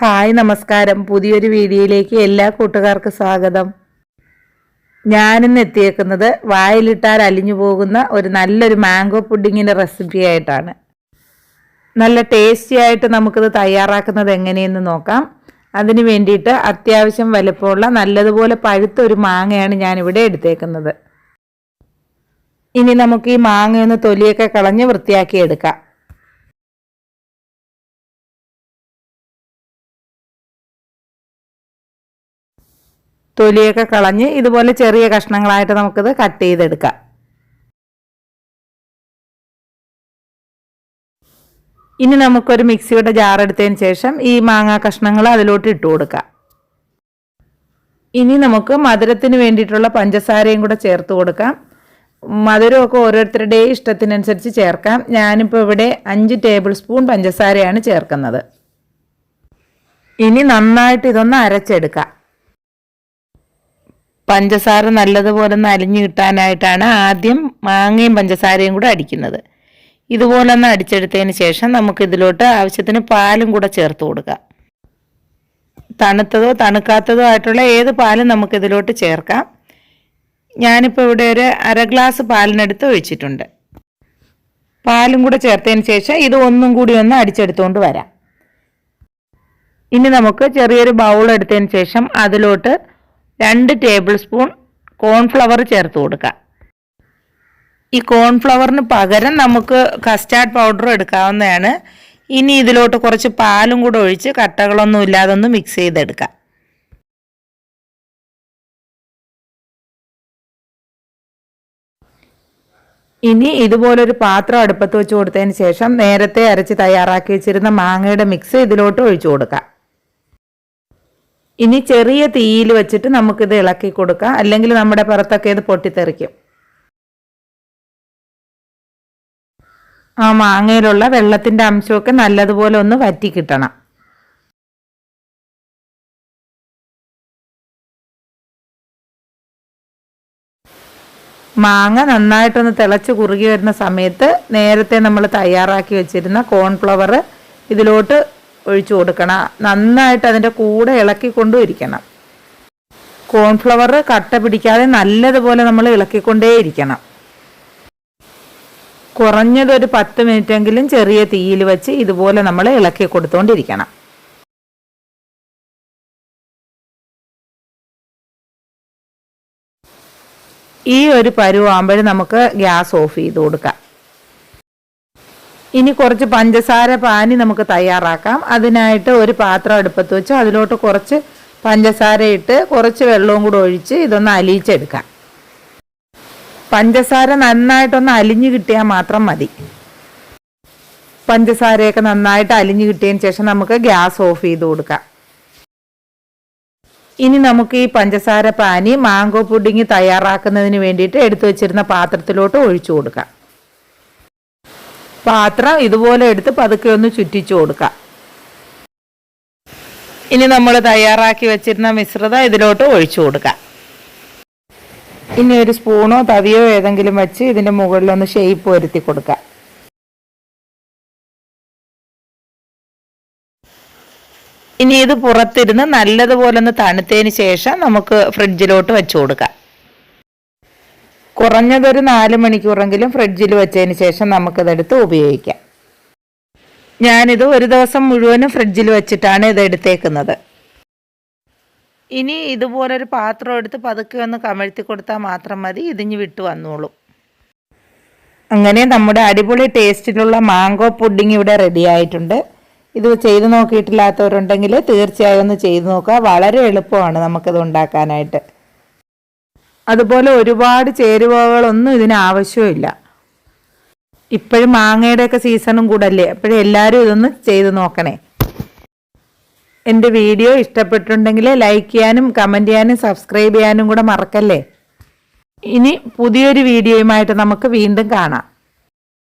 Hi നമസ്കാരം. പുതിയൊരു വീഡിയോയിലേക്ക് എല്ലാ കൂട്ടുകാർക്കും സ്വാഗതം. ഞാനിന്ന് എത്തിയേക്കുന്നത് വായിലിട്ടാൽ അലിഞ്ഞു പോകുന്ന ഒരു നല്ലൊരു മാംഗോ പുഡിങ്ങിന്റെ റെസിപ്പി ആയിട്ടാണ്. നല്ല ടേസ്റ്റി ആയിട്ട് നമുക്കിത് തയ്യാറാക്കുന്നത് എങ്ങനെയെന്ന് നോക്കാം. അതിന് വേണ്ടിയിട്ട് അത്യാവശ്യം വലുപ്പമുള്ള നല്ലതുപോലെ പഴുത്ത ഒരു മാങ്ങയാണ് ഞാനിവിടെ എടുത്തേക്കുന്നത്. ഇനി നമുക്ക് ഈ മാങ്ങയൊന്ന് തൊലിയൊക്കെ കളഞ്ഞ് വൃത്തിയാക്കി എടുക്കാം. തൊലിയൊക്കെ കളഞ്ഞ് ഇതുപോലെ ചെറിയ കഷ്ണങ്ങളായിട്ട് നമുക്കിത് കട്ട് ചെയ്തെടുക്കാം. ഇനി നമുക്കൊരു മിക്സിയുടെ ജാർ എടുത്തതിന് ശേഷം ഈ മാങ്ങാ കഷ്ണങ്ങൾ അതിലോട്ട് ഇട്ട് കൊടുക്കാം. ഇനി നമുക്ക് മധുരത്തിന് വേണ്ടിയിട്ടുള്ള പഞ്ചസാരയും കൂടെ ചേർത്ത് കൊടുക്കാം. മധുരമൊക്കെ ഓരോരുത്തരുടെയും ഇഷ്ടത്തിനനുസരിച്ച് ചേർക്കാം. ഞാനിപ്പോൾ ഇവിടെ അഞ്ച് ടേബിൾ സ്പൂൺ പഞ്ചസാരയാണ് ചേർക്കുന്നത്. ഇനി നന്നായിട്ട് ഇതൊന്ന് അരച്ചെടുക്കാം. പഞ്ചസാര നല്ലതുപോലെ ഒന്ന് കിട്ടാനായിട്ടാണ് ആദ്യം മാങ്ങയും പഞ്ചസാരയും കൂടെ അടിക്കുന്നത്. ഇതുപോലെ ഒന്ന് അടിച്ചെടുത്തതിന് ശേഷം നമുക്ക് ഇതിലോട്ട് ആവശ്യത്തിന് പാലും കൂടെ ചേർത്ത് കൊടുക്കാം. തണുത്തതോ തണുക്കാത്തതോ ആയിട്ടുള്ള ഏത് പാലും നമുക്ക് ഇതിലോട്ട് ചേർക്കാം. ഞാനിപ്പോൾ ഇവിടെ ഒരു അര ഗ്ലാസ് പാലിനടുത്ത് ഒഴിച്ചിട്ടുണ്ട്. പാലും കൂടെ ചേർത്തതിന് ശേഷം ഇത് ഒന്നും കൂടി ഒന്ന് അടിച്ചെടുത്തുകൊണ്ട് വരാം. ഇനി നമുക്ക് ചെറിയൊരു ബൗൾ എടുത്തതിന് ശേഷം അതിലോട്ട് രണ്ട് ടേബിൾ സ്പൂൺ കോൺഫ്ലവർ ചേർത്ത് കൊടുക്കുക ഈ കോൺഫ്ലവറിന് പകരം നമുക്ക് കസ്റ്റാർഡ് പൗഡർ എടുക്കാവുന്നതാണ്. ഇനി ഇതിലോട്ട് കുറച്ച് പാലും കൂടെ ഒഴിച്ച് കട്ടകളൊന്നും ഇല്ലാതെ ഒന്ന് മിക്സ് ചെയ്തെടുക്കാം. ഇനി ഇതുപോലൊരു പാത്രം അടുപ്പത്ത് വെച്ച് കൊടുത്തതിന് ശേഷം നേരത്തെ അരച്ച് തയ്യാറാക്കി വെച്ചിരുന്ന മാങ്ങയുടെ മിക്സ് ഇതിലോട്ട് ഒഴിച്ചു കൊടുക്കാം. ഇനി ചെറിയ തീയിൽ വെച്ചിട്ട് നമുക്കിത് ഇളക്കി കൊടുക്കാം. അല്ലെങ്കിൽ നമ്മുടെ പുറത്തൊക്കെ ഇത് പൊട്ടിത്തെറിക്കും. ആ മാങ്ങയിലുള്ള വെള്ളത്തിന്റെ അംശമൊക്കെ നല്ലതുപോലെ ഒന്ന് വറ്റി കിട്ടണം. മാങ്ങ നന്നായിട്ടൊന്ന് തിളച്ച് കുറുകി വരുന്ന സമയത്ത് നേരത്തെ നമ്മൾ തയ്യാറാക്കി വെച്ചിരുന്ന കോൺഫ്ലവർ ഇതിലോട്ട് ഒഴിച്ചു കൊടുക്കണം. നന്നായിട്ട് അതിന്റെ കൂടെ ഇളക്കിക്കൊണ്ടും കോൺഫ്ലവർ കട്ട പിടിക്കാതെ നല്ലതുപോലെ നമ്മൾ ഇളക്കിക്കൊണ്ടേയിരിക്കണം കുറഞ്ഞതൊരു പത്ത് മിനിറ്റെങ്കിലും ചെറിയ തീയിൽ വെച്ച് ഇതുപോലെ നമ്മൾ ഇളക്കി കൊടുത്തുകൊണ്ടിരിക്കണം ഈ ഒരു പരുവാകുമ്പോൾ നമുക്ക് ഗ്യാസ് ഓഫ് ചെയ്ത് കൊടുക്കാം. ഇനി കുറച്ച് പഞ്ചസാര പാനി നമുക്ക് തയ്യാറാക്കാം. അതിനായിട്ട് ഒരു പാത്രം അടുപ്പത്ത് വെച്ച് അതിലോട്ട് കുറച്ച് പഞ്ചസാര ഇട്ട് കുറച്ച് വെള്ളവും കൂടെ ഒഴിച്ച് ഇതൊന്ന് അലിയിച്ചെടുക്കാം. പഞ്ചസാര നന്നായിട്ടൊന്ന് അലിഞ്ഞു കിട്ടിയാൽ മാത്രം മതി. പഞ്ചസാരയൊക്കെ നന്നായിട്ട് അലിഞ്ഞു കിട്ടിയതിന് ശേഷം നമുക്ക് ഗ്യാസ് ഓഫ് ചെയ്ത് കൊടുക്കാം. ഇനി നമുക്ക് ഈ പഞ്ചസാര പാനി മാംഗോ പുഡിങ് തയ്യാറാക്കുന്നതിന് വേണ്ടിയിട്ട് എടുത്തു വെച്ചിരുന്ന പാത്രത്തിലോട്ട് ഒഴിച്ചു കൊടുക്കാം. പാത്രം ഇതുപോലെ എടുത്ത് പതുക്കെ ഒന്ന് ചുറ്റിച്ചു കൊടുക്കാം. ഇനി നമ്മൾ തയ്യാറാക്കി വെച്ചിരുന്ന മിശ്രിതം ഇതിലോട്ട് ഒഴിച്ചു കൊടുക്കാം. ഇനി ഒരു സ്പൂണോ തവിയോ ഏതെങ്കിലും വെച്ച് ഇതിന്റെ മുകളിലൊന്ന് ഷേപ്പ് വരുത്തി കൊടുക്കാം. ഇനി ഇത് പുറത്തിരുന്ന് നല്ലതുപോലെ ഒന്ന് തണുത്തതിന് ശേഷം നമുക്ക് ഫ്രിഡ്ജിലോട്ട് വെച്ചു കൊടുക്കാം. കുറഞ്ഞതൊരു നാല് മണിക്കൂറെങ്കിലും ഫ്രിഡ്ജിൽ വെച്ചതിന് ശേഷം നമുക്കിതെടുത്ത് ഉപയോഗിക്കാം. ഞാനിത് ഒരു ദിവസം മുഴുവനും ഫ്രിഡ്ജിൽ വെച്ചിട്ടാണ് ഇത് എടുത്തേക്കുന്നത്. ഇനി ഇതുപോലൊരു പാത്രം എടുത്ത് പതുക്കെ ഒന്ന് കമഴ്ത്തി കൊടുത്താൽ മാത്രം മതി ഇതിഞ്ഞ് വിട്ടു വന്നോളും. അങ്ങനെ നമ്മുടെ അടിപൊളി ടേസ്റ്റിലുള്ള മാംഗോ പുഡിംഗ് ഇവിടെ റെഡി ആയിട്ടുണ്ട്. ഇത് ചെയ്ത് നോക്കിയിട്ടില്ലാത്തവരുണ്ടെങ്കിൽ തീർച്ചയായും ഒന്ന് ചെയ്ത് നോക്കുക. വളരെ എളുപ്പമാണ് നമുക്കിത് ഉണ്ടാക്കാനായിട്ട്. അതുപോലെ ഒരുപാട് ചേരുവകളൊന്നും ഇതിന് ആവശ്യമില്ല ഇപ്പോഴും മാങ്ങയുടെയൊക്കെ സീസണും കൂടല്ലേ? അപ്പോഴും എല്ലാവരും ഇതൊന്ന് ചെയ്ത് നോക്കണേ. എന്റെ വീഡിയോ ഇഷ്ടപ്പെട്ടിട്ടുണ്ടെങ്കിൽ ലൈക്ക് ചെയ്യാനും കമന്റ് ചെയ്യാനും സബ്സ്ക്രൈബ് ചെയ്യാനും കൂടെ മറക്കല്ലേ? ഇനി പുതിയൊരു വീഡിയോയുമായിട്ട് നമുക്ക് വീണ്ടും കാണാം.